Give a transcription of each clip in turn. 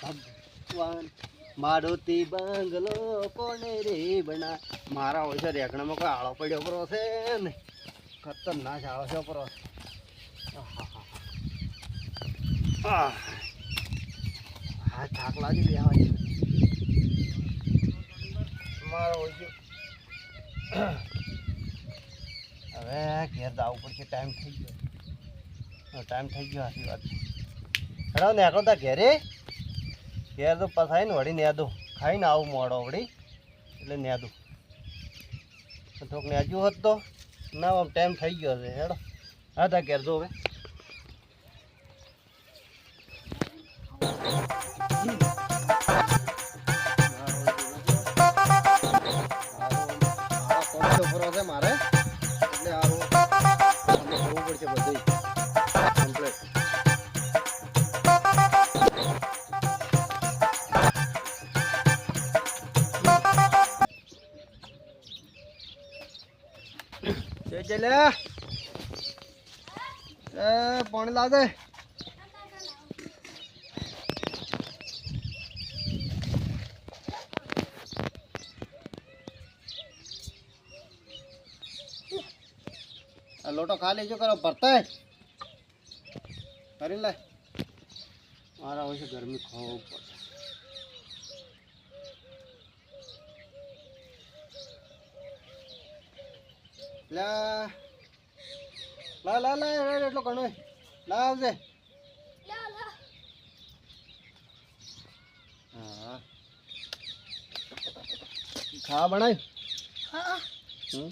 ભગવાન મારુતિ બંગલો કોને રે બના મારા હોય છે રેકણામાં કોઈ આળો પડ્યો પરો છે ને ખતરનાક આળો છે પરો. હા થાક લાગી લેવા મારો હોય છે હવે ઘેર જવું પડશે ટાઈમ થઈ ગયો. ટાઈમ થઈ ગયો આશી વાત હેડો નેકળો તા ઘેરે. ઘેર તો પસાઈ ને વળી નેદો. ખાઈને આવું મોડો વળી. એટલે નેદું. થોડુંક નેજ્યું હોત તો. ના, આમ ટાઈમ થઈ ગયો છે. હેડો. હા, તા ઘેર જો હવે. લે. એ, પાણી લાવ દે આ લોટો ખા લેજો કરો, ભરતા. કરી લે. મારા હોય છે ગરમી ખૂબ. પડે લા. લા લા લા એટલો ઘણો લા આવજે. હા. બનાય? બનાવ્યું હમ?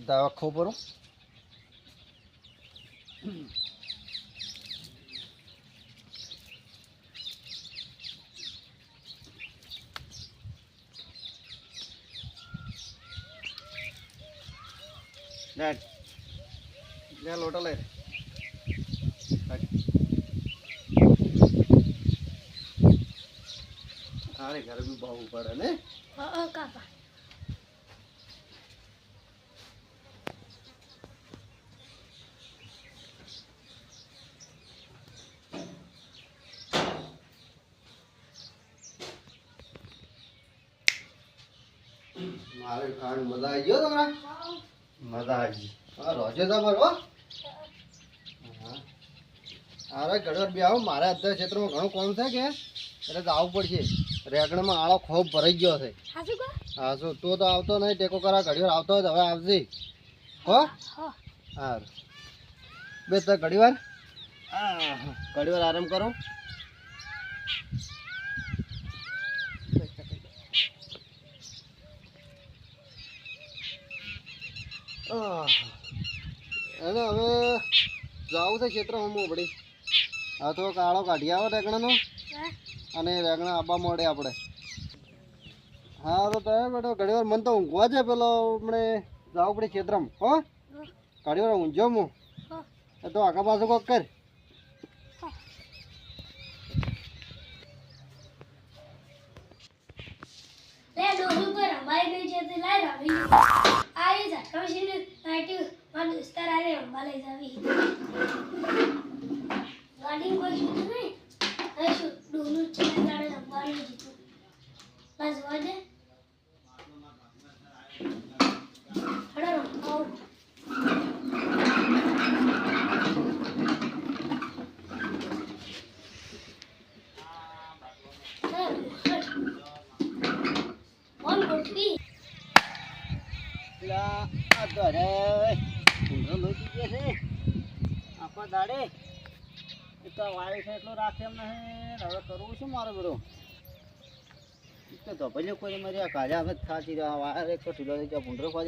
દવા ખાવ પરો લે લોટો લે તારે ઘરે બી બહુ પડે ને મારે ખાંડ મજા આવી ગયો તમને મજા આવી હા રોજે હો. હા. અરે ઘડીવાર બી આવો મારે અત્યારે ક્ષેત્રમાં ઘણું કોમ છે કે એટલે તો આવવું પડશે. રેગણમાં આળો ખૂબ ભરાઈ ગયો છે. હા શું તું તો આવતો નહીં ટેકો કરા ઘડીવાર આવતો હોય તો હવે આવજે. હો? સારું બે તો ઘડીવાર. હા. ઘડીવાર આરામ કરો. એને હવે જાવું છે ક્ષેત્રમાં હું વળી હા તો કાળો કાઢી આવો રેગણાનો અને રેગણા આબા મોડે આપણે. હા તો તમે બેટો ઘણી વાર મને તો ઊંઘવા છે પેલો હમણે જાવું પડે ક્ષેત્રમાં. હો? ઘણી વાર ઊંઝો હું. એ તો આખા પાછું કોક કર. લે ડોહું પર રંબાઈ ગઈ છે, તે લાય રમી. આ એ ઝટકા મશીન નાટી મારા દોસ્તાર આરે રંબા લઈ જાવી ગાડી કોઈ શું નહીં હવે શું ડોહું છે તારે રંબાનું જીતું બસ જોવા દે હડો રંબાઓ ઓન ગોઠવી પેલા આ અરે ઊંઘો લોહી ગયો છે. આપણા દાડે. એ તો છે એટલો રાખે એમ નહીં. હવે કરવું શું મારે બધું? તો ભલે કોઈ મારી આ કાજા રહ્યા વાયર એક તો ઢીલો થઈ ગયો.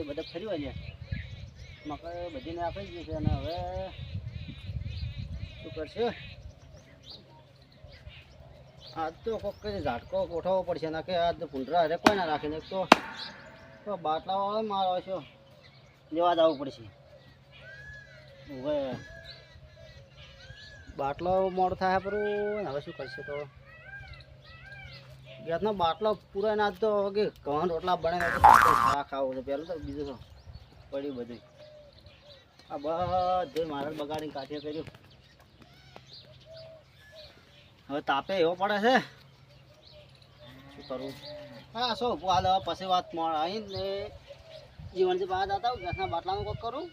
બધા ફરી વાળ્યા. મકાઈ બધીને આપી ગઈ છે. અને હવે શું કરશે? આજ તો કોક ઝાટકો ગોઠવવો પડશે. ના કે આજ ભૂંડરા હારે કોઈ ના રાખીને એક તો તો બાટલા વાળો મારો છો. લેવા જવું પડશે. હવે બાટલો મોડો થાય પરું હવે શું કરશે તો? ગેસનો બાટલો પૂરો ના તો કે ઘઉં, રોટલા બને શાક આવું પેલું તો બીજું તો પડ્યું બધું. આ બધું મારા બગાડી કાઢીએ કર્યું. હવે તાપે એવો પડે છે. શું કરવું? હા, શું? હાલ પછી વાત અહીં આવીને જીવનથી બહાર જતા આવું ગેસના બાટલામાં કોક કરું?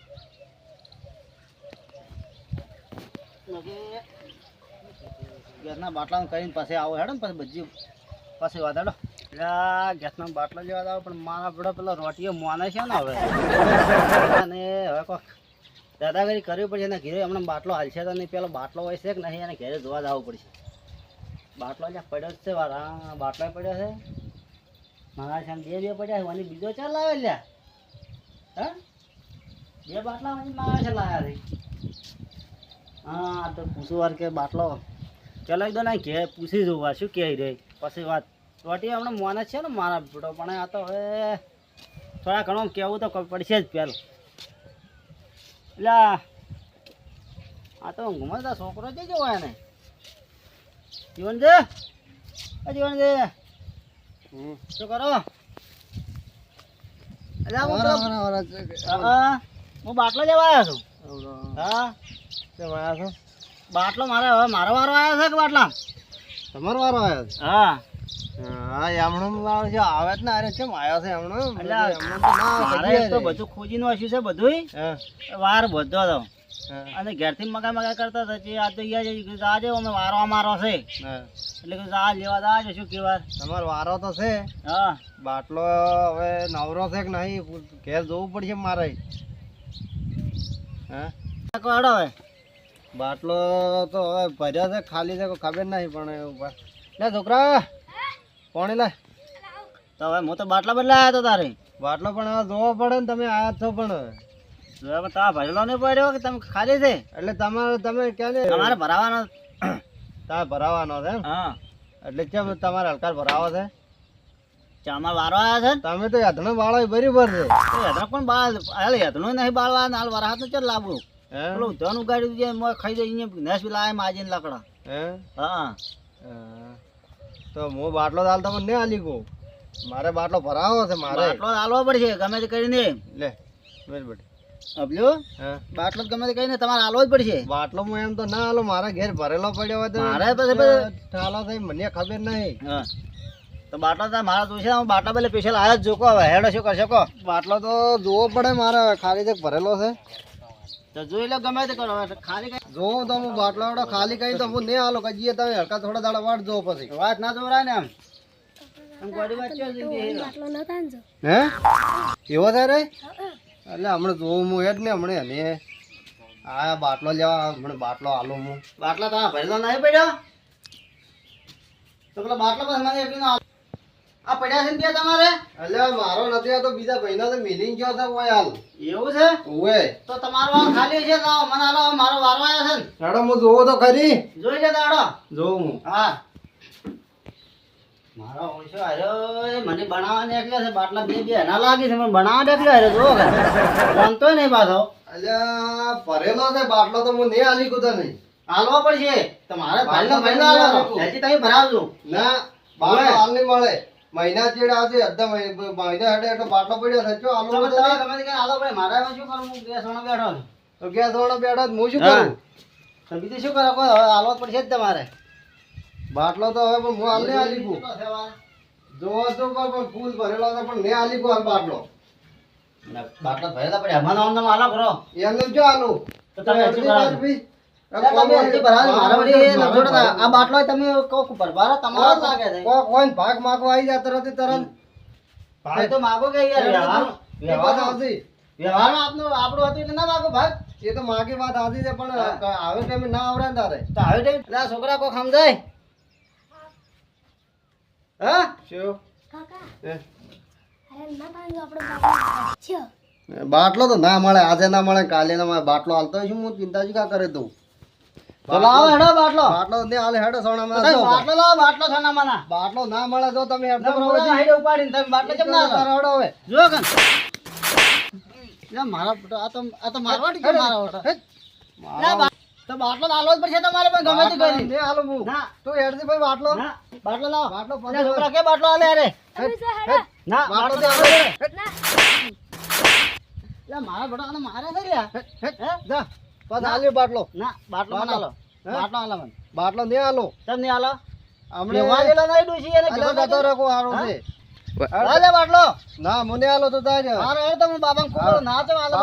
ગેસના બાટલામાં કરીને પછી આવો હેડો ને પછી બધી પછી વાત હેડો. એટલે ગેસના બાટલા જેવા આવો પણ મારા બધા પેલા રોટીઓ મોને છે ને હવે. અને હવે કોક દાદાગીરી કરવી પડશે એના ઘેરે, હમણાં બાટલો હાલશે તો નહીં, પેલો બાટલો હોય છે કે નહીં, એને ઘેરે જોવા જવું પડશે. બાટલો જ્યાં પડ્યો જ છે, વાર હા બાટલો પડ્યો છે. મારા છે બે બે પડ્યા છે અને બીજો ચાલ લાવે લ્યા. હા બે બાટલા મને મારા છે લાયા છે હા તો પૂછું વાર કે બાટલો. ચલાવી દો ને કે પૂછી જોવું આ શું કહે રે? પછી વાત. રોટી હમણાં મોને છે ને મારા બેટો પણ આ તો હવે થોડા ઘણું કહેવું તો પડશે જ પેલું. એટલે આ તો ઊંઘમાં છોકરો જ જવો એને. જીવન છે એ જીવન છે શું કરો? હા. હા, બાટલો લેવા આવ્યો છું હા. બાટલો મારે હવે મારો વારો આવ્યો છે કે બાટલા? તમારો વારો આવ્યો છે? હા. હા એમણો વારો છે. આવે જ ને અરે કેમ આવ્યો છે એમણો મારે તો બધું ખોજીનું હસ્યું છે વાર બધો હતો. અને ઘેરથી મગા મગા કરતા હતા જે આ તો આજે અમે વારો અમારો છે. એટલે આ લેવા દા છે શું કહેવાય તમારો વારો તો છે. હા. બાટલો હવે નવરો છે કે નહીં ઘેર જોવું પડશે મારે. હા? કાકો હેડો હવે. બાટલો તો હવે ભર્યો છે ખાલી છે ખબર નહીં પણ લે છોકરા પાણી લે તો હવે હું તો બાટલા બદલાયા હતો તારે. બાટલો પણ હવે જોવો પડે ને તમે આયા છો પણ હવે. તારા ભરેલો નહીં પડ્યો કે તમે ખાલી છે? એટલે તમારે તમે ક્યાં ને તમારે ભરાવાનો. તમે ભરાવાનો છે? હા. એટલે કેમ તમારે હલકાર ભરાવો છે? ચામાં વારો આવ્યો છે? તમે તો યાતનો વાળો બરાબર છે. તો પણ બાળ હાલ હેતનું નહીં બાળવા હાલ વરાહાતનું ચાલ લાવવું પેલું ધન ઉગાડ્યું છે મોય ખાઈ જાય અહીંયા લાવે માજીને લાકડા. હા? હા. તો હું બાટલો દાલ તમને નહીં આલી કહું. મારે બાટલો ભરાવો છે મારે. બાટલો હાલવો પડશે ગમે તે કરીને. લે બેઠ બેઠ અબલ્યો હા? બાટલો ગમે તે કરીને તમારે હાલવો જ પડશે. બાટલો હું એમ તો ના આલો મારા ઘેર ભરેલો પડ્યો હોય તો મારે પછી- ઠાલો થઈ મને ખબર નહીં. હા. તો બાટલો તો મારા જોશે હું બાટલા પેલે સ્પેશિયલ આવ્યો જ જોકો હવે હેડો શું કરશે કો. બાટલો તો જોવો પડે મારે ખાલી જે ભરેલો છે. તો જોઈ લો ગમે તે કરો ખાલી કઈ જોવો તો હું બાટલો વાળો ખાલી કહી તો હું નહીં હાલો કજીએ તમે હલકા થોડા દાડા વાટ જોવો પછી. વાત ના જોવરાય હે? એવો થાય રે? એટલે હમણાં જોવું હું એ જ ને હમણાં એને આ બાટલો લેવા હમણાં બાટલો હાલો હું. બાટલા તમે ભરેલો નહીં પડ્યો? તો પેલા બાટલા પછી મને એકલીનો હાલ- આ પડ્યા છે ને તમારે? એટલે મારો નથી આ તો બીજા ભાઈનો તો મિલિંગ ગયો છે કોઈ હાલ. એવું છે? ઓવે. તો તમારો વાળ ખાલી છે તો મને હાલો મારો વારો આવ્યો છે ને. હાડો હું જોવો તો ખરી. જોઈ લે દાડો જોઉં હું. હા. મારો ઓછો આવ્યો મને બનાવવાની એકલે છે બાટલા બે બે ના લાગી છે મને બનાવવા એકલે આવ્યો જો રમતો નહીં પાછો. અલ્યા ભરેલો છે બાટલો તો હું નહીં હાલી કુદા નહીં. હાલવો પડશે. તમારે ભાઈ હાલો હજી તમે ભરાવજો. ના બાટલો હાલ નહીં મળે. મહિના ચેડ આજે અડધા મહિના હેડે એટલે બાટલો પડ્યો છે ચો હાલો તમે કે આલો પડે મારે શું કરું? હું ગેસ સોનો બેઠો તો ગેસ વાળો બેઠો હું શું કરું? તો બીજું શું કરો? કોઈ આલો પડશે જ તમારે. બાટલો તો હવે પણ હું આલે આલી વાર? જોવો તો પણ પણ ફૂલ ભરેલો છે પણ મેં આલી કું આ બાટલો. ના, બાટલા ભરેલા પડ્યા. મને આમ તમે હાલો કરો. એમનું જો હાલું તો તમે શું ભરાવજો. આ બાટલો તમે કોક ભરવારો તમારો લાગે છે. કોક હોય ને ભાગ માગવા આવી જાય તરત તરત. ભાઈ તો માગો કે યાર વ્યવહાર? વાત આવતી વ્યવહારમાં આપનું આપણું હતું એટલે ના માગો ભાઈ એ તો માગી વાત આવતી છે પણ. આવે ટાઈમે ના આવડે ને તારે. તો ટાઈમ? એટલે છોકરા કોઈ સમજાય? હા? શું? કાકા. ને બાટલો. તો ના મળે આજે ના મળે કાલે ના મળે. બાટલો હાલતો હોય શું હું ચિંતા કા કરે તો? લાવો હેડો બાટલો. બાટલો ને હાલે હેડો સોના બાટલો લાવો બાટલો છાના માના બાટલો ના મળે તો તમે હેડો ના, ઉપાડીને તમે બાટલો કેમ ના લાવો? હવે. જો કન લે મારા આ તો આ તો મારવાડી છે મારા બેટા. તો બાટલો તો જ પડશે તમારે પણ ગમે તે કરી. દે હાલો હું. ના. તું હેડજી ભાઈ બાટલો. ના બાટલો લાવો. બાટલો પડે છોકરા કે બાટલો આલે અરે હેડો. ના બાટલો દે આલે. ના. લે મારા બટાકાને મારે છે લ્યા. હે? જા. પાછો હાલ્યો બાટલો. ના બાટલો મને. આલો? બાટલો આલો મને. બાટલો નહીં હાલો. તમ નહીં આલો હમણે ગયેલો નહીં ડૂસી એને ભેગો જતો થતો. રાખો છે. હાલે બાટલો. ના મને તો ના આલો